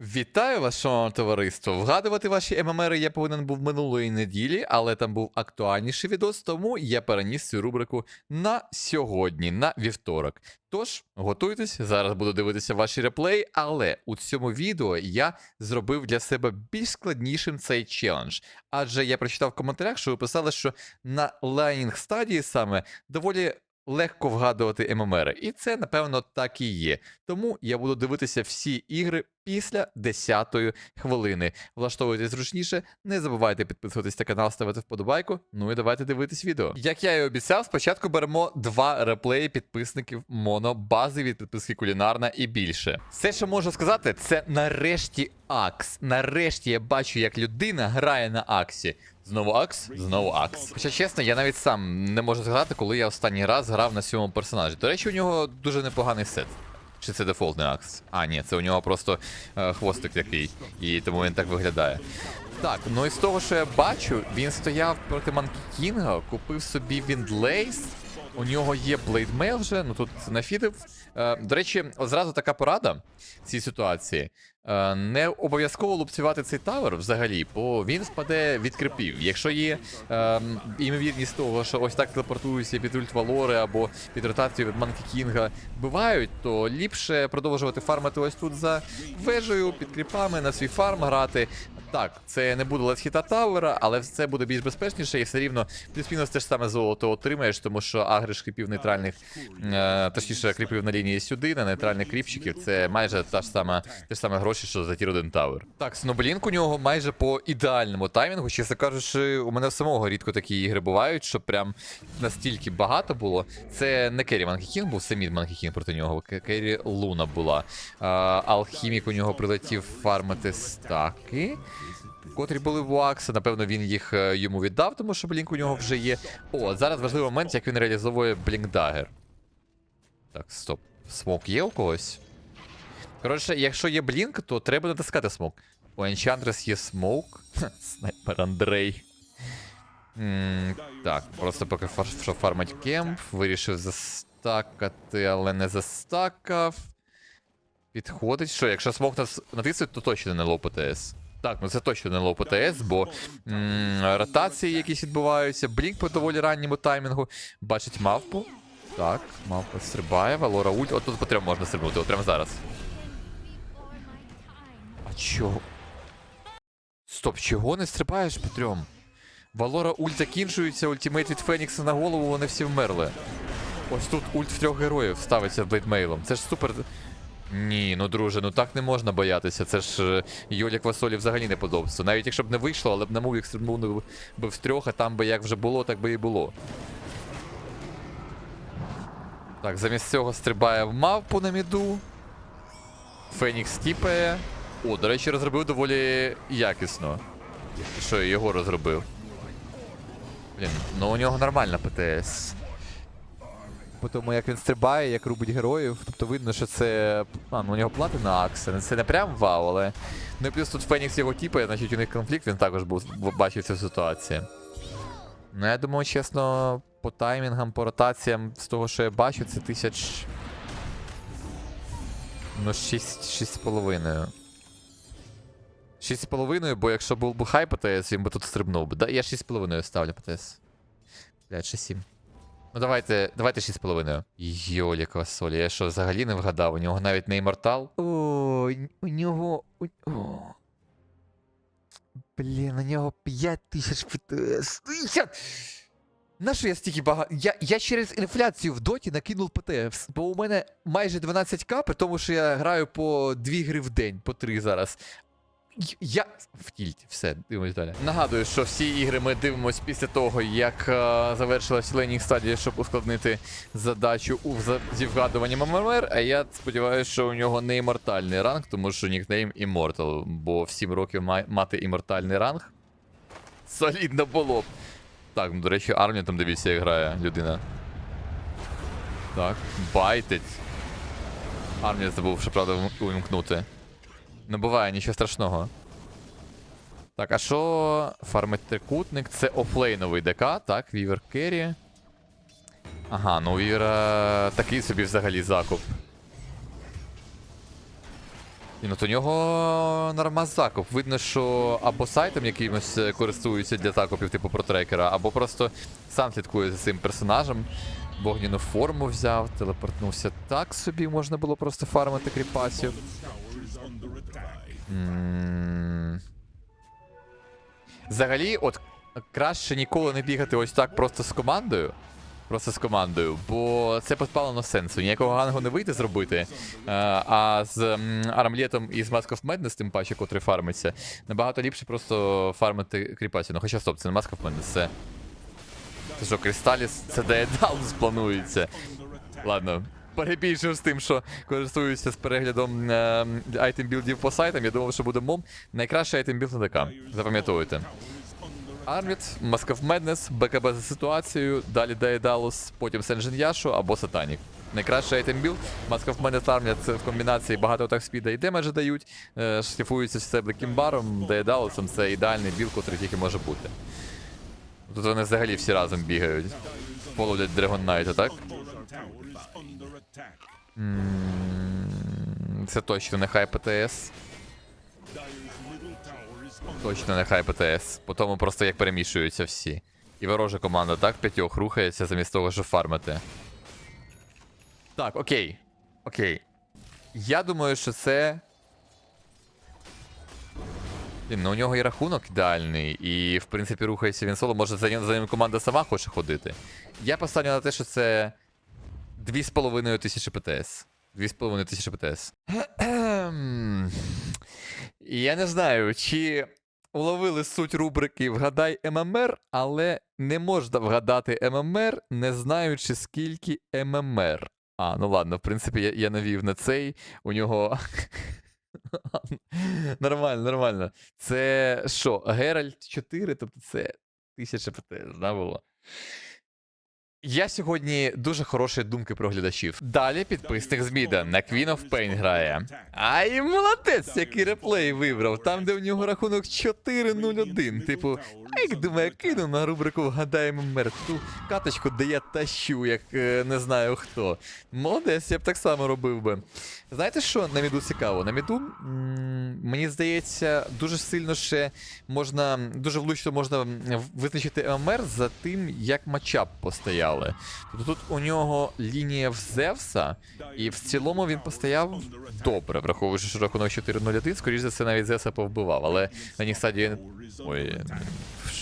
Вітаю вас, шановне товариство. Вгадувати ваші ММРи я повинен був минулої неділі, але там був актуальніший відос, тому я переніс цю рубрику на сьогодні, на вівторок. Тож, готуйтесь, зараз буду дивитися ваші реплеї, але у цьому відео я зробив для себе більш складнішим цей челендж. Адже я прочитав в коментарях, що ви писали, що на лайнінг стадії саме доволі легко вгадувати ММРи. І це, напевно, так і є. Тому я буду дивитися всі ігри після 10-ї хвилини. Влаштовуйтесь зручніше, не забувайте підписуватись на канал, ставити вподобайку. Ну і давайте дивитись відео. Як я і обіцяв, спочатку беремо два реплеї підписників моно, бази від підписки кулінарна і більше. Все, що можу сказати, це нарешті Акс. Нарешті я бачу, як людина грає на Аксі. Знову Акс, знову Акс. Хоча чесно, я навіть сам не можу згадати, коли я останній раз грав на сьомому персонажі. До речі, у нього дуже непоганий сет. Чи це дефолтний акс? А, ні, це у нього просто е, хвостик такий, і тому він так виглядає. Так, ну і з того, що я бачу, він стояв проти Манкі Кінга, купив собі Віндлейс. У нього є блейдмейл вже, ну тут нафідив. Е, до речі, от зразу така порада в цій ситуації. Е, не обов'язково лупцювати цей тавер взагалі, бо він впаде від крипів. Якщо є е, імовірність того, що ось так телепортуються під ульт Валори або під ротацію від Манкі Кінга бувають, то ліпше продовжувати фармити ось тут за вежею, під кріпами, на свій фарм грати. Так, це не буде летхіта тавера, але це буде більш безпечніше і все рівно плюс-мінус те ж саме золото отримаєш, тому що агриш кріпів нейтральних, е, точніше кріпів на лінії сюди, на нейтральних кріпчиків, це майже та ж сама, те ж саме гроші, що за тір 1 тавер. Так, Сноблінк у нього майже по ідеальному таймінгу. Чесно кажучи, у мене самого рідко такі ігри бувають, що прям настільки багато було. Це не Керрі Манкі Кінг був, це мід Манкі Кінг проти нього. Керрі Луна була. А, Алхімік у нього прилетів фармити стаки. Котрі були в Уакса, напевно, він їх е, йому віддав, тому що блінк у нього вже є. О, зараз важливий момент, як він реалізовує блінкдагер. Так, стоп. Смок є у когось? Коротше, якщо є блінк, то треба натискати смок. У Enchantress є смок. Снайпер Андрей. М, так, просто поки фар, фармить кемп, вирішив застакати, але не застакав. Підходить. Що, якщо смок нас натиснуть, то точно не лоу ПТС. Так, ну це точно не лоу ПТС, бо м, ротації якісь відбуваються. Блінк по доволі ранньому таймінгу. Бачить мавпу. Так, мавпа стрибає, Валора ульт. От тут по трьом можна стрибнути, от прямо зараз. А чого? Стоп, чого не стрибаєш по трьом? Валора ульт закінчується, ультимейт від Фенікса на голову, вони всі вмерли. Ось тут ульт в трьох героїв ставиться блейдмейлом. Це ж супер. Ні, ну друже, ну так не можна боятися. Це ж е, Йолі Квасолі взагалі не подобство. Навіть якщо б не вийшло, але б на мувік стрибнув би в трьох, а там би як вже було, так би і було. Так, замість цього стрибає в мавпу на міду. Фенікс тіпає. О, до речі, розробив доволі якісно. Що я його розробив. Блін, ну у нього нормальна ПТС. По тому, як він стрибає, як рубить героїв. Тобто видно, що це. А, ну у нього плати на Акса. Це не прям вау, але. Ну і плюс тут Фенікс його тіпає, значить у них конфлікт, він також був бачив цю ситуацію. Ну, я думаю, чесно, по таймінгам, по ротаціям, з того, що я бачу, це тисяч. Ну, 6, 6,5. 6,5, бо якщо був би хай ПТС, він би тут стрибнув. Да, я 6,5 ставлю ПТС. Блядь, 6,7. Ну давайте, давайте 6,5. Йолі квасолі, я що взагалі не вгадав, у нього навіть не іммортал. О, у нього. О. Блін, у нього 5 тисяч ПТС. Я... На що я стільки багато. Я, я через інфляцію в доті накинув ПТС, бо у мене майже 12к, при тому, що я граю по 2 гри в день, по 3 зараз. Я в тільті, все, дивимось далі. Нагадую, що всі ігри ми дивимось після того, як е, завершилась ленінг стадія, щоб ускладнити задачу у зі вгадуванням ММР. А я сподіваюся, що у нього не імортальний ранг, тому що нікнейм Immortal, бо в 7 років мати імортальний ранг. Солідно було б. Так, ну, до речі, Армія там дивіться, як грає людина. Так, байтить. Армія забув, що правда увімкнути. Не буває, нічого страшного. Так, а що фармить трикутник? Це офлейновий ДК, так, Вівер Керрі. Ага, ну Вівера такий собі взагалі закуп. І ну, то нього нормас закуп. Видно, що або сайтом якимось е, користується для закупів, типу протрекера, або просто сам слідкує за цим персонажем. Вогняну форму взяв, телепортнувся так собі, можна було просто фармити кріпасів. М. Взагалі, от краще ніколи не бігати ось так просто з командою. Просто з командою, бо це позбавлено сенсу. Ніякого гангу не вийде зробити. Е, а з м, армлетом і з Mask of Madness, тим паче, котрий фармиться, набагато ліпше просто фармити кріпасів. Ну хоча стоп, це не Mask of Madness, це. Це що, Крісталіс, це Daedalus планується. Ладно, перебільшив з тим, що користуюся з переглядом айтем-білдів по сайтам. Я думав, що буде мом. Найкращий айтем-білд на ДК. Запам'ятовуйте. Арміт, of Madness, БКБ за ситуацією, далі Daedalus, потім Сенжин Яшу або Сатанік. Найкращий айтем білд. Mask of Madness Armlet це в комбінації багато атак спіда і демеджа дають. Е, шліфуються все Блекімбаром, Daedalus це ідеальний білд, котрий тільки може бути. Тут вони взагалі всі разом бігають. Половлять Dragon Knight, так? Це точно не хай ПТС. Точно не хай ПТС. По тому просто як перемішуються всі. І ворожа команда так п'ятьох рухається замість того, щоб фармити. Так, окей. Окей. Я думаю, що це. Блін, Ну, у нього і рахунок ідеальний, і в принципі рухається він соло. Може за ним, за ним команда сама хоче ходити. Я поставлю на те, що це 2,5 тисячі ПТС. 2,5 тисячі ПТС. Я не знаю, чи уловили суть рубрики Вгадай ММР, але не можна вгадати ММР, не знаючи скільки ММР. А, ну ладно, в принципі, я, я навів на цей. У нього. нормально, нормально. Це що, Геральт 4, тобто це 1000 ПТС, да, було? Я сьогодні дуже хороші думки про глядачів. Далі підписник з Міда на Queen of Pain грає. Ай, молодець, який реплей вибрав. Там, де в нього рахунок 4-0-1. Типу, а як думаю, кину на рубрику Вгадаємо мер ту каточку, де я тащу, як е, не знаю хто. Молодець, я б так само робив би. Знаєте що на міду цікаво? На міду, м, мені здається, дуже сильно ще можна, дуже влучно можна визначити ММР за тим, як матчап постояли. Тобто тут у нього лінія в Зевса, і в цілому він постояв добре, враховуючи, що рахунок 4-0-1, скоріш за це навіть Зевса повбивав, але на ній стадії. Ой,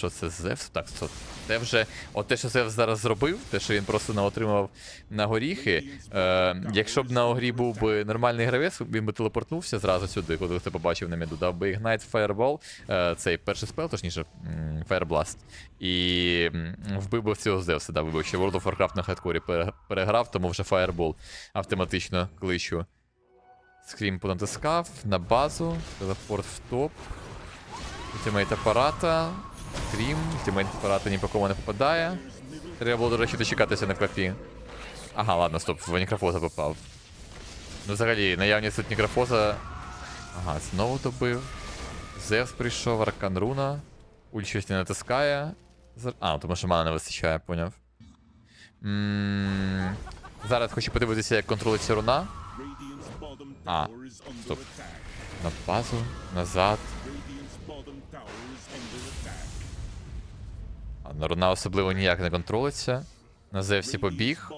що це Зевс? Так, це, це вже. От те, що Зевс зараз зробив, те, що він просто наотримав на горіхи. Е, якщо б на огрі був би нормальний гравець, він би телепортнувся зразу сюди, коли ти побачив на міду, дав би Ignite Fireball, е, цей перший спел, точніше, м, Fire Blast, і вбив би цього Зевса, да, вибив ще World of Warcraft на хардкорі переграв, тому вже Fireball автоматично кличу. Скрім понатискав на базу, телепорт в топ. Ультимейт апарата. Крім, ультимейт апарата ні по кому не попадає. Треба було, до речі, дочекатися на клапі. Ага, ладно, стоп, в некрофоза попав. Ну, взагалі, наявність тут некрофоза. Ага, знову добив. Зевс прийшов, Аркан Руна. Уль щось не натискає. Зар- А, ну, тому що мана не вистачає, поняв. м Зараз хочу подивитися, як контролиться руна. А, стоп. На базу, назад. А руна особливо ніяк не контролиться. На Зевсі побіг.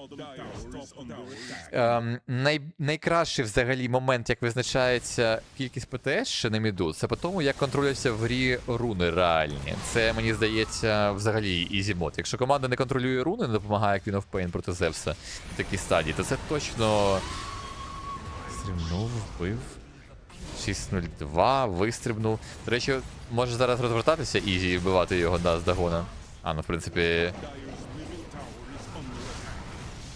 Ем, най, найкращий взагалі момент, як визначається кількість ПТС ще на міду, це по тому, як контролюються в грі руни реальні. Це мені здається взагалі ізі мод. Якщо команда не контролює руни, не допомагає Queen of Pain проти Зевса в такій стадії, то це точно. Стрімнув, вбив. 6.02, вистрибнув. До речі, може зараз розвертатися ізі і вбивати його да, з дагона. А, ну в принципі.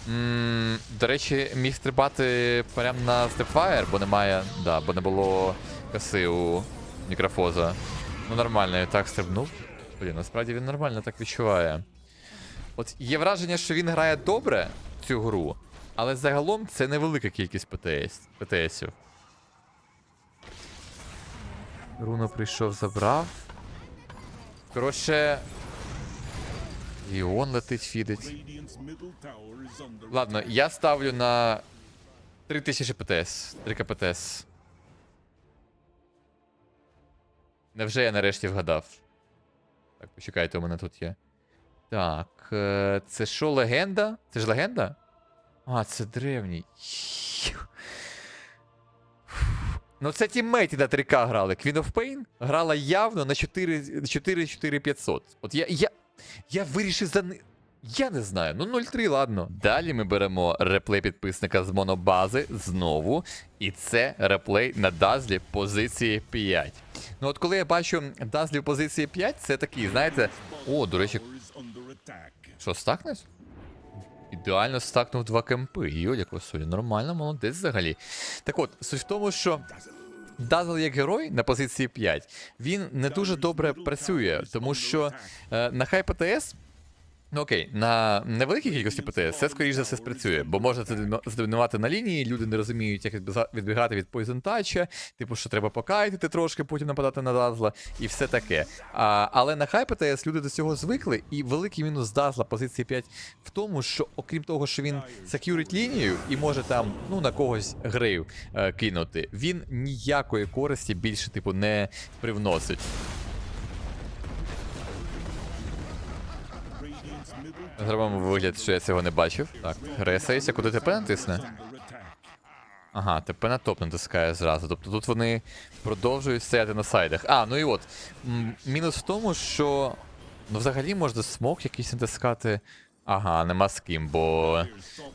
М, До речі, міг стрибати прямо на Stepfire, бо немає. Да, бо не було коси у мікрофоза. Ну нормально, я так стрибнув. Блін, насправді він нормально так відчуває. От є враження, що він грає добре цю гру, але загалом це невелика кількість ПТС, ПТСів. Руно прийшов, забрав. Коротше. Іон летить, фідить. Ладно, я ставлю на 3000 ПТС. 3 КПТС. Невже я нарешті вгадав? Так, почекайте, у мене тут є. Так, е, це що, легенда? Це ж легенда? А, це древній. Ну, це тіммейті на 3К грали. Queen of Pain грала явно на 4 4500. От я, я, я вирішив за ни- Я не знаю, ну 0-3, ладно. Далі ми беремо реплей підписника з монобази знову. І це реплей на Дазлі позиції 5. Ну от коли я бачу Дазлі в позиції 5, це такий, знаєте. О, до речі, що, стакнеш? Ідеально стакнув два кемпи. Йоля косолі, нормально, молодець взагалі. Так от, суть в тому, що Дазл як герой на позиції 5, він не дуже добре працює, тому що е, на хай ПТС. Ну окей, на невеликій кількості ПТС це скоріш за все спрацює, бо можна це здомінувати на лінії, люди не розуміють, як відбігати від Poison типу, що треба покайтити трошки, потім нападати на Дазла, і все таке. А, але на хай ПТС люди до цього звикли, і великий мінус Дазла позиції 5 в тому, що окрім того, що він секюрить лінію і може там ну, на когось грею кинути, він ніякої користі більше, типу, не привносить. Зробимо вигляд, що я цього не бачив. Так, ресейся, куди ТП натисне? Ага, ТП на топ натискає зразу. Тобто тут вони продовжують стояти на сайдах. А, ну і от. Мінус в тому, що. Ну, взагалі можна смок якийсь натискати. Ага, нема з ким, бо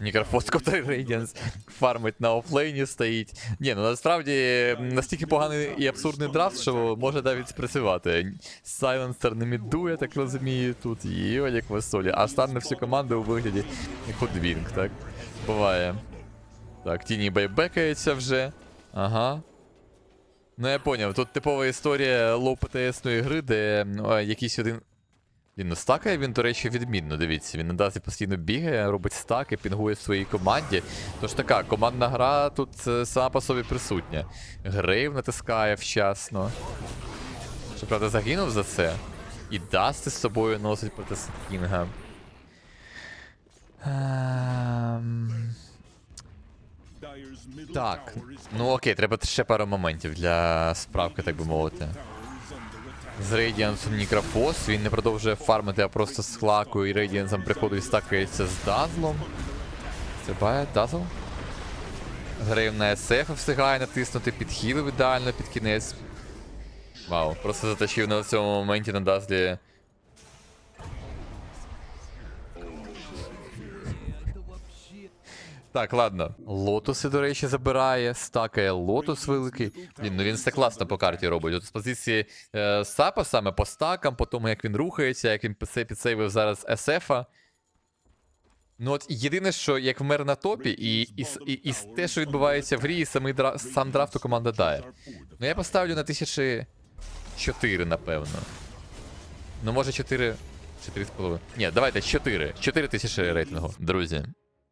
Нікарфос Котай Рейдіанс фармить на офлейні стоїть. Ні, ну насправді настільки поганий і абсурдний драфт, що може навіть спрацювати. Сайленстер не мідує, так розумію, тут є як веселі, а стане всю команду у вигляді Ходвінг, так? Буває. Так, Тіні байбекається вже. Ага. Ну я поняв, тут типова історія лоу ПТСної гри, де ну, якийсь один. Він ну стакає він, до речі, відмінно. Дивіться, він на дазі постійно бігає, робить стаки, пінгує своїй команді. Тож така, командна гра тут е, сама по собі присутня. Грейв натискає вчасно. Щоправда, загинув за це. І Дасти з собою носить проти Кінга. Ем... Так, ну окей, треба ще пару моментів для справки, так би мовити. З Рейдіансом Нікрофос, він не продовжує фармити, а просто з Хлакою і Рейдіансом приходить і стакається з Дазлом. Стрибає Дазл. Грейв на СФ встигає натиснути, підхилив ідеально під кінець. Вау, просто затащив на цьому моменті на Дазлі. Так, ладно. Лотуси, до речі, забирає, стакає лотус великий. Блін, ну він все класно по карті робить. От з позиції е, Сапа саме по стакам, по тому, як він рухається, як він підсейвив зараз СФа. Ну от єдине, що як вмер на топі, і, і, і, і, те, що відбувається в грі, і самий дра, сам драфт у команда дає. Ну я поставлю на тисячі 4, напевно. Ну, може 4. 4,5. Ні, давайте 4. 4 тисячі рейтингу. Друзі.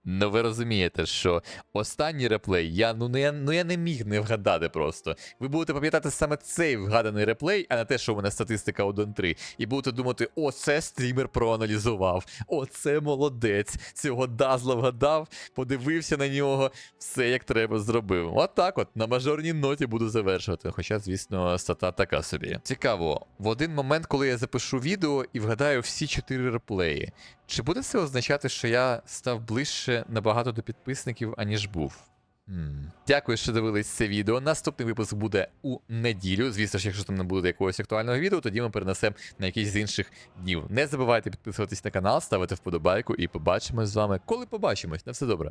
Ну ви розумієте, що останній реплей я ну, не, ну я не міг не вгадати просто. Ви будете пам'ятати саме цей вгаданий реплей, а не те, що у мене статистика 1-3. І будете думати, о, це стрімер проаналізував, о, це молодець. Цього дазла вгадав, подивився на нього, все як треба зробив. От так от, на мажорній ноті буду завершувати. Хоча, звісно, стата така собі. Цікаво, в один момент, коли я запишу відео і вгадаю всі чотири реплеї, чи буде це означати, що я став ближче набагато до підписників, аніж був? Дякую, що дивились це відео. Наступний випуск буде у неділю. Звісно ж, якщо там не буде якогось актуального відео, тоді ми перенесемо на якийсь з інших днів. Не забувайте підписуватись на канал, ставити вподобайку і побачимось з вами, коли побачимось. На все добре.